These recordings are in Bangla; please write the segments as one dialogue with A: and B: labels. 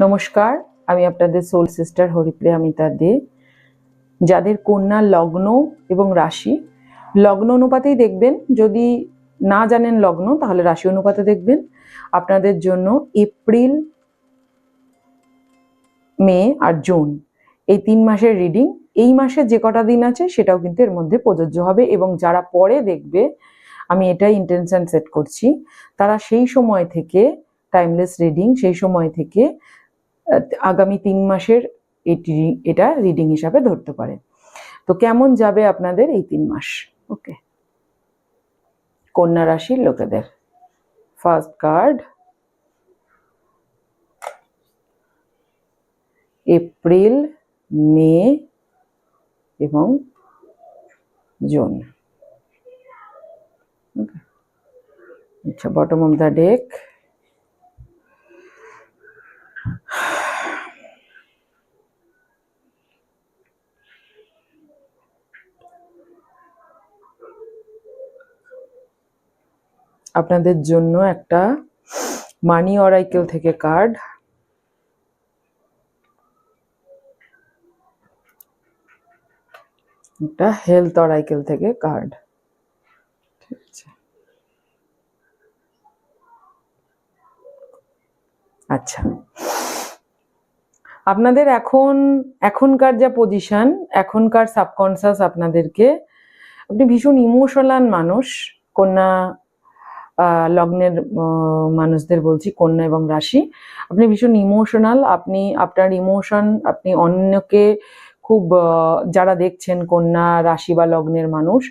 A: নমস্কার, আমি আপনাদের সোল সিস্টার হরিপ্রিয়া মিতা দে যাদের কন্যা লগ্ন এবং রাশি, লগ্ন অনুপাতেই দেখবেন, যদি না জানেন লগ্ন, তাহলে রাশি অনুপাতে দেখবেন। আপনাদের জন্য এপ্রিল, মে আর জুন, এই তিন মাসের রিডিং, এই মাসে যে কটা দিন আছে, সেটাও কিন্তু এর মধ্যে প্রযোজ্য হবে এবং যারা পরে দেখবে, আমি এটাই ইন্টেনশন সেট করছি, তারা সেই সময় থেকে টাইমলেস রিডিং সেই সময় থেকে আগামী তিন মাসের এটি এটা রিডিং হিসাবে ধরতে পারে। তো কেমন যাবে আপনাদের এই তিন মাস? ওকে কন্যা রাশির লোকেদের। ফার্স্ট কার্ড এপ্রিল মে এবং জুন. আচ্ছা বটম অফ দ্য ডেক আপনাদের জন্য একটা মানি অরাইকেল থেকে কার্ড একটা হেলথ অরাইকেল থেকে কার্ড ঠিক আছে? আচ্ছা। আপনাদের এখন, এখনকার যা পজিশন এখনকার সাবকনসিয়াস আপনাদেরকে, আপনি ভীষণ ইমোশনাল মানুষ, কন্যা লগ্নের মানুষদের বলছি, কন্যা এবং রাশি। আপনি ভীষণ ইমোশনাল আপনি, আপনার ইমোশন আপনি অন্যকে খুব যারা দেখছেন, কন্যা, রাশি বা লগ্নের মানুষ,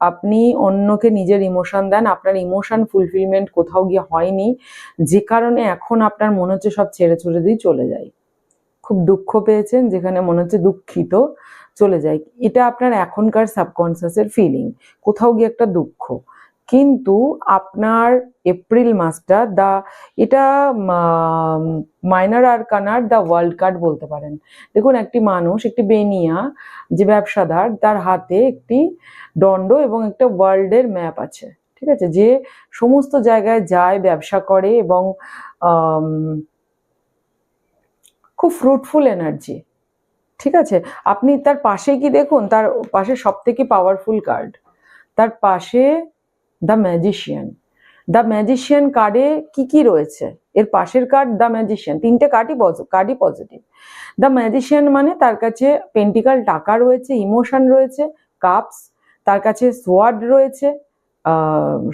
A: আপনি অন্যকে নিজের ইমোশন দেন। আপনার ইমোশন ফুলফিলমেন্ট কোথাও গিয়ে হয়নি। যে কারণে এখন আপনার মনে হচ্ছে সব ছেড়ে ছুড়ে দিয়ে চলে যায়। খুব দুঃখ পেয়েছেন, যেখানে মনে হচ্ছে দুঃখিত চলে যায়। এটা আপনার এখনকার সাবকনসিয়াসের ফিলিং কোথাও গিয়ে একটা দুঃখ। কিন্তু আপনার এপ্রিল মাসটা দা এটা মাইনার আরকানার দ্য ওয়ার্ল্ড কার্ড বলতে পারেন। দেখুন, একটি মানুষ, একটি বেনিয়া, যে ব্যবসাদার, তার হাতে একটি দণ্ড এবং একটা ওয়ার্ল্ডের ম্যাপ আছে, ঠিক আছে? যে সমস্ত জায়গায় যায়, ব্যবসা করে এবং খুব ফ্রুটফুল এনার্জি ঠিক আছে? আপনি তার পাশে কি দেখুন, তার পাশে সব থেকে পাওয়ারফুল কার্ড তার পাশে দ্য ম্যাজিশিয়ান দ্য ম্যাজিশিয়ান কার্ডে কি কি রয়েছে? এর পাশের কার্ড দ্য ম্যাজিশিয়ান তিনটে কার্ডই কার্ডই পজিটিভ দ্য ম্যাজিশিয়ান মানে তার কাছে পেন্টিকাল টাকা রয়েছে ইমোশন রয়েছে কাপস তার কাছে সোয়ার্ড রয়েছে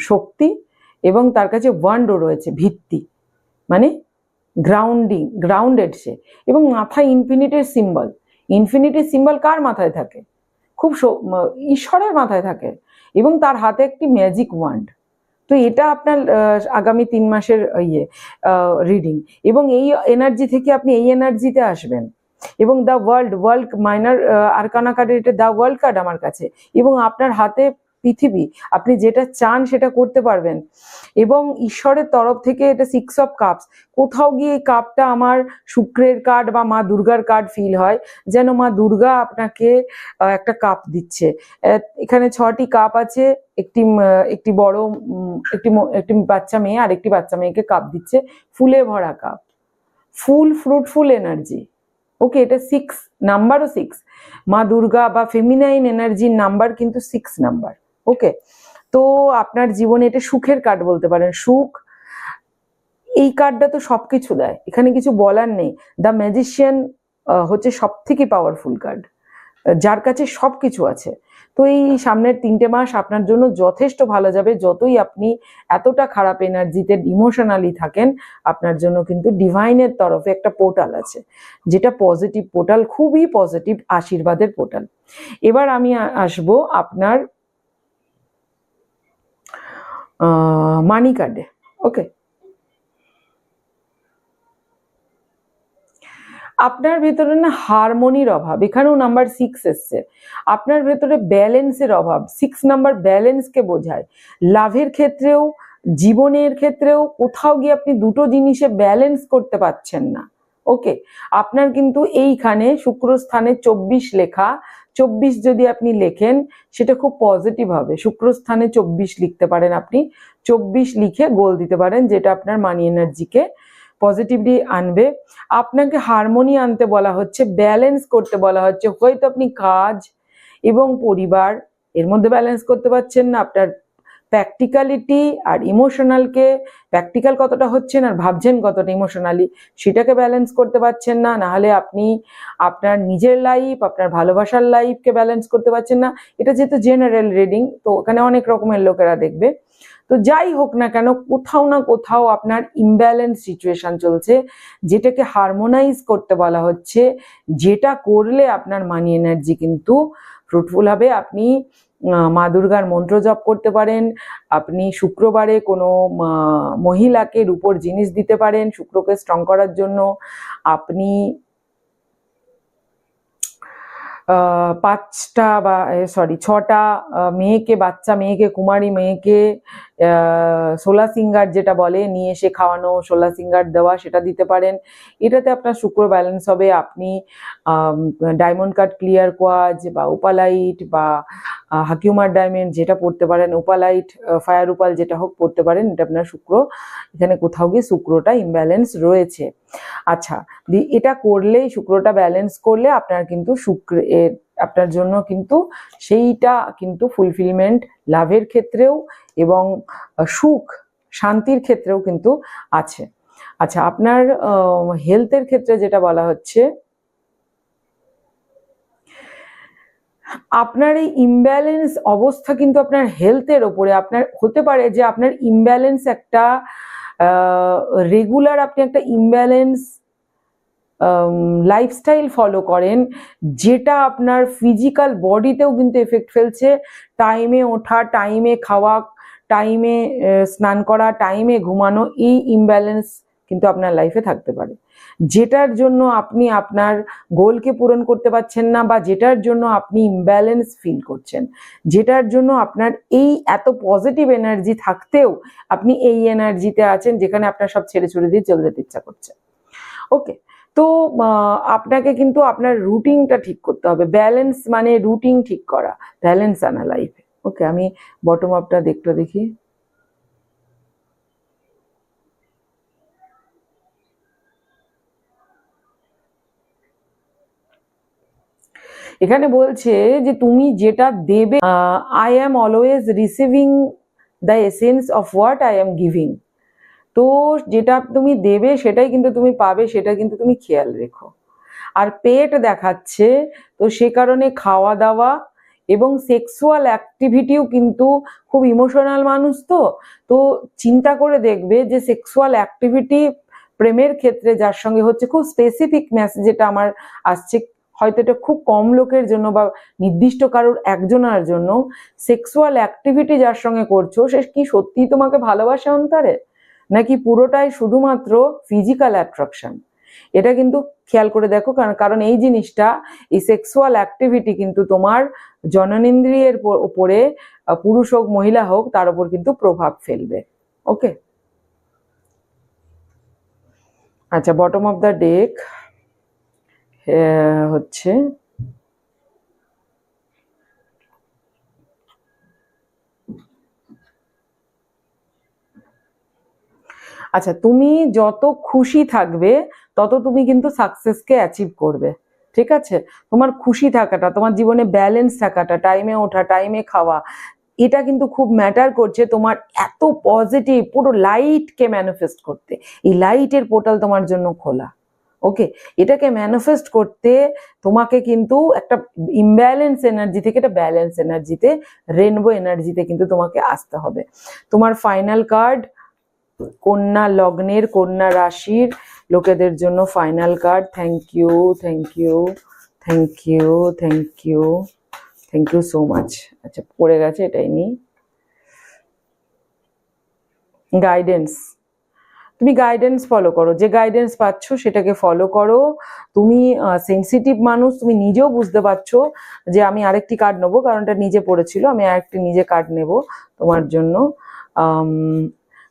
A: শক্তি এবং তার কাছে ওয়ান্ডও রয়েছে, ভিত্তি। মানে গ্রাউন্ডিং গ্রাউন্ডেড সে। এবং মাথায় ইনফিনিটির সিম্বল ইনফিনিটির সিম্বল কার মাথায় থাকে? খুব ঈশ্বরের মাথায় থাকে। এবং তার হাতে একটি ম্যাজিক ওয়ান্ড তো এটা আপনার আগামী তিন মাসের ইয়ে রিডিং এবং এই এনার্জি থেকে আপনি এই এনার্জিতে আসবেন। এবং the world world minor arcana কার্ডের এটা দ্য ওয়ার্ল্ড কার্ড আমার কাছে। এবং আপনার হাতে পৃথিবী, আপনি যেটা চান সেটা করতে পারবেন। এবং ঈশ্বরের তরফ থেকে এটা সিক্স অফ কাপস কোথাও গিয়ে এই কাপটা আমার শুক্রের কার্ড বা মা দুর্গার কার্ড ফিল হয়, যেন মা দুর্গা আপনাকে একটা কাপ দিচ্ছে। এখানে ছটি কাপ আছে, একটি একটি বড় একটি একটি বাচ্চা মেয়ে আর একটি বাচ্চা মেয়েকে কাপ দিচ্ছে, ফুলে ভরা cup full fruitful energy okay এটা সিক্স নাম্বারও সিক্স মা দুর্গা বা ফেমিনাইন এনার্জির নাম্বার কিন্তু সিক্স নাম্বার ওকে তো আপনার জীবনে এটা সুখের কার্ড বলতে পারেন। সুখ, এই কার্ডটা তো সবকিছু দেয়। এখানে কিছু বলার নেই। দ্য ম্যাজিশিয়ান হচ্ছে সব থেকে পাওয়ারফুল কার্ড যার কাছে সব কিছু আছে। তো এই সামনের তিনটে মাস আপনার জন্য যথেষ্ট ভালো যাবে। যতই আপনি এতটা খারাপ এনার্জিতে ইমোশনালি থাকেন, আপনার জন্য কিন্তু ডিভাইনের তরফে একটা পোর্টাল আছে। যেটা পজিটিভ পোর্টাল খুবই পজিটিভ আশীর্বাদের পোর্টাল এবার আমি আসব আপনার মানি কার্ডে ওকে আপনার ভেতরে না হারমোনির অভাব। এখানেও নাম্বার সিক্স এসছে। আপনার ভেতরে ব্যালেন্সের অভাব। সিক্স নাম্বার ব্যালেন্সকে বোঝায়। লাভের ক্ষেত্রেও, জীবনের ক্ষেত্রেও কোথাও গিয়ে আপনি দুটো জিনিসে ব্যালেন্স করতে পারছেন না। ওকে আপনার কিন্তু এইখানে শুক্র স্থানে চব্বিশ লেখা চব্বিশ যদি আপনি লেখেন, সেটা খুব পজিটিভ হবে। শুক্র স্থানে চব্বিশ লিখতে পারেন আপনি। চব্বিশ লিখে গোল দিতে পারেন, যেটা আপনার মানি এনার্জিকে পজিটিভলি আনবে। আপনাকে হারমোনি আনতে বলা হচ্ছে ব্যালেন্স করতে বলা হচ্ছে। হয়তো আপনি কাজ এবং পরিবার, এর মধ্যে ব্যালেন্স করতে পারছেন না, আপনার প্র্যাকটিক্যালিটি আর ইমোশনালকে প্র্যাকটিক্যাল কতটা হচ্ছেন আর ভাবছেন কতটা ইমোশনালি সেটাকে ব্যালেন্স করতে পারছেন না, নাহলে আপনি আপনার নিজের লাইফ আপনার ভালোবাসার লাইফকে ব্যালেন্স করতে পারছেন না। এটা যেহেতু জেনারেল রিডিং তো ওখানে অনেক রকমের লোকেরা দেখবে। তো যাই হোক না কেন, কোথাও না কোথাও আপনার ইমব্যালেন্স সিচুয়েশন চলছে, যেটাকে হারমোনাইজ করতে বলা হচ্ছে, যেটা করলে আপনার মানি এনার্জি কিন্তু ফ্রুটফুল হবে। আপনি মা দুর্গার মন্ত্র জপ করতে পারেন। আপনি শুক্রবারে কোনো মহিলাকে রূপোর জিনিস দিতে পারেন শুক্রকে স্ট্রং করার জন্য। আপনি পাঁচটা বা সরি ছটা মেয়েকে, বাচ্চা মেয়েকে, কুমারী মেয়েকে সোলা সিঙ্গার যেটা বলে, নিয়ে এসে খাওয়ানো, সোলা সিঙ্গার দেওয়া সেটা দিতে পারেন। এটাতে আপনার শুক্র ব্যালেন্স হবে। আপনি ডায়মন্ড কাট ক্লিয়ার কোয়াজ বা উপালাইট বা হাকিউমার ডায়মন্ড যেটা পড়তে পারেন, উপালাইট ফায়ার উপাল যেটা হোক পড়তে পারেন, এটা আপনার শুক্র, এখানে কোথাও গিয়ে শুক্রটা ইমব্যালেন্স রয়েছে। আচ্ছা এটা করলেই শুক্রটা ব্যালেন্স করলে আপনার কিন্তু শুক্র আপনার জন্য কিন্তু সেইটা কিন্তু ফুলফিলমেন্ট লাভের ক্ষেত্রেও এবং সুখ, শান্তির ক্ষেত্রেও কিন্তু আছে। আচ্ছা আপনার হেলথের ক্ষেত্রে যেটা বলা হচ্ছে আপনার এই ইমব্যালেন্স অবস্থা কিন্তু আপনার হেলথের ওপরে। আপনার, হতে পারে যে আপনার ইমব্যালেন্স একটা রেগুলার আপনি একটা ইমব্যালেন্স লাইফস্টাইল ফলো করেন, যেটা আপনার ফিজিক্যাল বডিতেও কিন্তু এফেক্ট ফেলছে। টাইমে ওঠা টাইমে খাওয়া টাইমে স্নান করা টাইমে ঘুমানো, এই ইমব্যালেন্স কিন্তু আপনার লাইফে থাকতে পারে। যেটার জন্য আপনি আপনার গোলকে পূরণ করতে পারছেন না বা যেটার জন্য আপনি ইমব্যালেন্স ফিল করছেন, যেটার জন্য আপনার এই এত পজিটিভ এনার্জি থাকতেও আপনি এই এনার্জিতে আছেন যেখানে আপনার সব ছেড়ে ছুড়ে দিয়ে চলে যেতে ইচ্ছা করছে। ওকে তো আপনাকে কিন্তু আপনার রুটিনটা ঠিক করতে হবে। ব্যালেন্স মানে রুটিন ঠিক করা ব্যালেন্স আনা লাইফে ওকে আমি বটম আপটা দেখতে দেখি। এখানে বলছে যে তুমি যেটা দেবে I am always receiving the essence of what I am giving তো যেটা তুমি দেবে সেটাই কিন্তু তুমি পাবে, সেটা কিন্তু তুমি খেয়াল রেখো। আর পেট দেখাচ্ছে, তো সে কারণে খাওয়া দাওয়া এবং সেক্সুয়াল অ্যাক্টিভিটিও কিন্তু খুব ইমোশনাল মানুষ তো। তো চিন্তা করে দেখবে যে সেক্সুয়াল অ্যাক্টিভিটি প্রেমের ক্ষেত্রে যার সঙ্গে হচ্ছে খুব স্পেসিফিক মেসেজ যেটা আমার আসছে হয়তো এটা খুব কম লোকের জন্য বা নির্দিষ্ট কারোর একজনের জন্য সেক্সুয়াল অ্যাক্টিভিটি যার সঙ্গে করছ, সে কি সত্যিই তোমাকে ভালোবাসে অন্তরে? নাকি পুরোটাই শুধুমাত্র ফিজিক্যাল অ্যাট্রাকশন এটা কিন্তু খেয়াল করে দেখো, কারণ কারণ এই জিনিসটা, এই সেক্সুয়াল অ্যাক্টিভিটি কিন্তু তোমার জননেন্দ্রিয়ের উপরে পুরুষ হোক, মহিলা হোক, তার উপর কিন্তু প্রভাব ফেলবে। ওকে আচ্ছা বটম অফ দ্য ডেক হচ্ছে আচ্ছা তুমি যত খুশি থাকবে, তত তুমি কিন্তু সাকসেসকে অ্যাচিভ করবে, ঠিক আছে? তোমার খুশি থাকাটা, তোমার জীবনে ব্যালেন্স থাকাটা টাইমে ওঠা টাইমে খাওয়া, এটা কিন্তু খুব ম্যাটার করছে তোমার এত পজিটিভ পুরো লাইটকে ম্যানিফেস্ট করতে। এই লাইটের পোর্টাল তোমার জন্য খোলা। ওকে এটাকে ম্যানিফেস্ট করতে তোমাকে কিন্তু একটা ইমব্যালেন্স এনার্জি থেকে একটা ব্যালেন্স এনার্জিতে রেনবো এনার্জিতে কিন্তু তোমাকে আসতে হবে। তোমার ফাইনাল কার্ড কন্যা লগ্নের কন্যা রাশির লোকেদের জন্য final card thank you thank you thank you thank you thank you so much আচ্ছা পড়ে গেছে এটাই নি গাইডেন্স তুমি গাইডেন্স ফলো করো। যে গাইডেন্স পাচ্ছ সেটাকে ফলো করো। তুমি সেন্সিটিভ মানুষ, তুমি নিজেও বুঝতে পারছ যে আমি আরেকটি কার্ড নেব কারণ এটা নিজে পড়েছিল, আমি আরেকটি নিজে কার্ড নেব তোমার জন্য।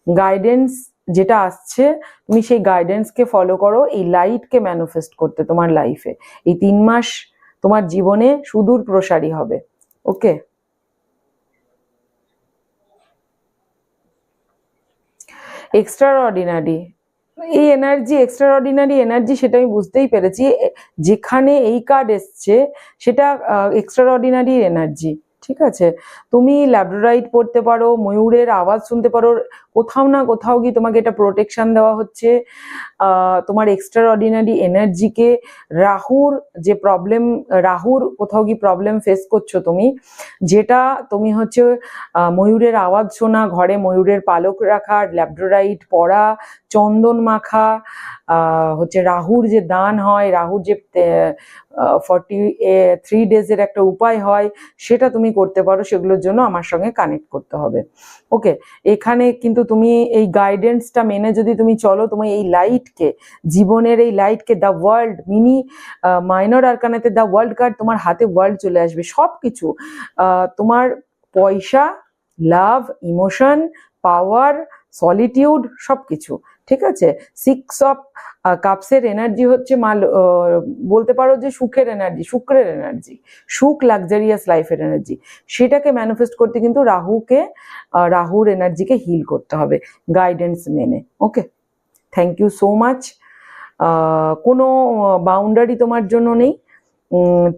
A: গাইডেন্স যেটা আসছে, তুমি সেই গাইডেন্সকে ফলো করো, এই লাইটকে ম্যানিফেস্ট করতে তোমার লাইফে এই তিন মাস তোমার জীবনে সুদূর প্রসারী হবে। ওকে এক্সট্রা অর্ডিনারি এই এনার্জি এক্সট্রা অর্ডিনারি এনার্জি সেটা আমি বুঝতেই পেরেছি। যেখানে এই কার্ড এসছে, সেটা এক্সট্রা অর্ডিনারি এনার্জি ঠিক আছে? তুমি ল্যাবরাইট পড়তে পারো, ময়ূরের আওয়াজ শুনতে পারো, কোথাও না কোথাও গিয়ে তোমাকে এটা প্রোটেকশন দেওয়া হচ্ছে। তোমার এক্সট্রা অর্ডিনারি এনার্জিকে রাহুর যে প্রবলেম রাহুর কোথাও কি প্রবলেম ফেস করছ তুমি, যেটা তুমি হচ্ছে ময়ূরের আওয়াজ শোনা, ঘরে ময়ূরের পালক রাখা ল্যাবডোরাইট পড়া চন্দন মাখা হচ্ছে রাহুর যে দান হয়, রাহুর যে ফর্টি থ্রি ডেজের একটা উপায় হয়, সেটা তুমি করতে পারো, সেগুলোর জন্য আমার সঙ্গে কানেক্ট করতে হবে। ওকে এখানে কিন্তু তুমি এই গাইডেন্সটা মেনে যদি তুমি চলো, তুমি এই লাইটকে জীবনের এই লাইটকে দ্য ওয়ার্ল্ড মিনি মাইনর আরকানাতে দ্য ওয়ার্ল্ড কার্ড তোমার হাতে ওয়ার্ল্ড চলে আসবে। সব কিছু তোমার পয়সা লাভ ইমোশন পাওয়ার সলিটিউড সব কিছু ঠিক আছে? সিক্স অফ কাপসের এনার্জি হচ্ছে মাল বলতে পারো যে সুখের এনার্জি শুক্রের এনার্জি সুখ লাক্সারিয়াস লাইফের এনার্জি সেটাকে ম্যানিফেস্ট করতে কিন্তু রাহুকে রাহুর এনার্জিকে হিল করতে হবে গাইডেন্স মেনে। Okay thank you so much কোনো বাউন্ডারি তোমার জন্য নেই।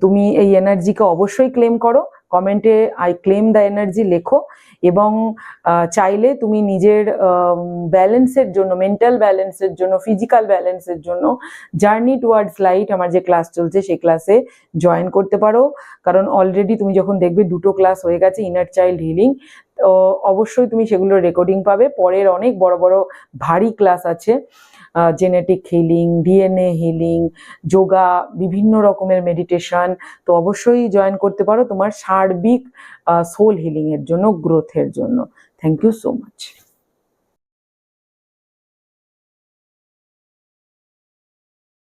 A: তুমি এই এনার্জিকে অবশ্যই ক্লেম করো। কমেন্টে আই ক্লেম দ্য এনার্জি লেখো এবং চাইলে তুমি নিজের ব্যালেন্সের জন্য মেন্টাল ব্যালেন্সের জন্য ফিজিক্যাল ব্যালেন্সের জন্য জার্নি টুয়ার্ডস লাইট আমার যে ক্লাস চলছে সেই ক্লাসে জয়েন করতে পারো। কারণ অলরেডি তুমি যখন দেখবে দুটো ক্লাস হয়ে গেছে ইনার চাইল্ড হিলিং তো অবশ্যই তুমি সেগুলোর রেকর্ডিং পাবে। পরের অনেক বড় বড় ভারী ক্লাস আছে। Genetic healing DNA healing yoga বিভিন্ন রকমের মেডিটেশন তো অবশ্যই জয়েন করতে পারো তোমার সার্বিক সোল হিলিংয়ের জন্য গ্রোথের জন্য। Thank you so much